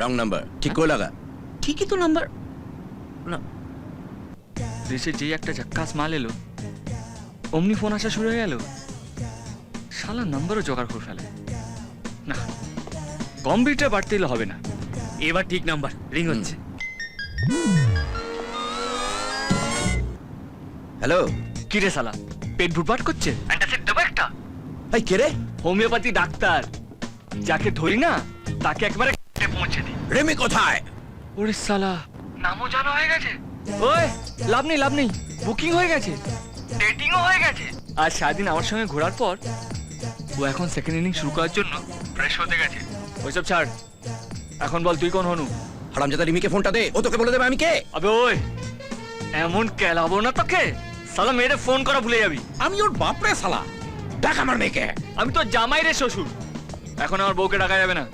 Wrong number ঠিক করে লাগা ঠিকই তো নাম্বার দেশে যেই একটা ঝাক্কাস মাল এলো অমনি ফোন আসা শুরু হয়ে গেল। শালা নাম্বারও জোগাড় করে ফেলে। না কম্পিউটার বাড়তে এলে হবে না। এবার ঠিক নাম্বার রিং হচ্ছে। হ্যালো কি রে শালা পেট ভুটভাট করছে? অ্যান্টাসিড দেবো একটা। এই কে রে? Homeopathy doctor. যাকে ধরি না তাকে একবারে কেটে পৌঁছে দিই। রেমি কোথায়? ওরে সালা। নামও জানা হয়ে গেছে? ওই লাভ নেই লাভ নেই। বুকিং হয়ে গেছে। ডেটিংও হয়ে গেছে? আর সারাদিন আমার সঙ্গে ঘোরার পর ও এখন সেকেন্ড ইনিং শুরু করার জন্য ফ্রেশ হতে গেছে। ওইসব ছাড়। এখন বল তুই কোন হনু? হারামজাদা রিমিকে ফোনটা দে। ও তোকে বলে দেবে আমি কে? আবে ওই এমন কেলাবো না তোকে? সালা মেয়েরে ফোন করা ভুলে যাবি। আমি ওর বাপরে শালা দেখ আমার মেয়েকে। আমি তো জামাই রে শ্বশুর। এখন আমার বউকে ডাকা যাবে না।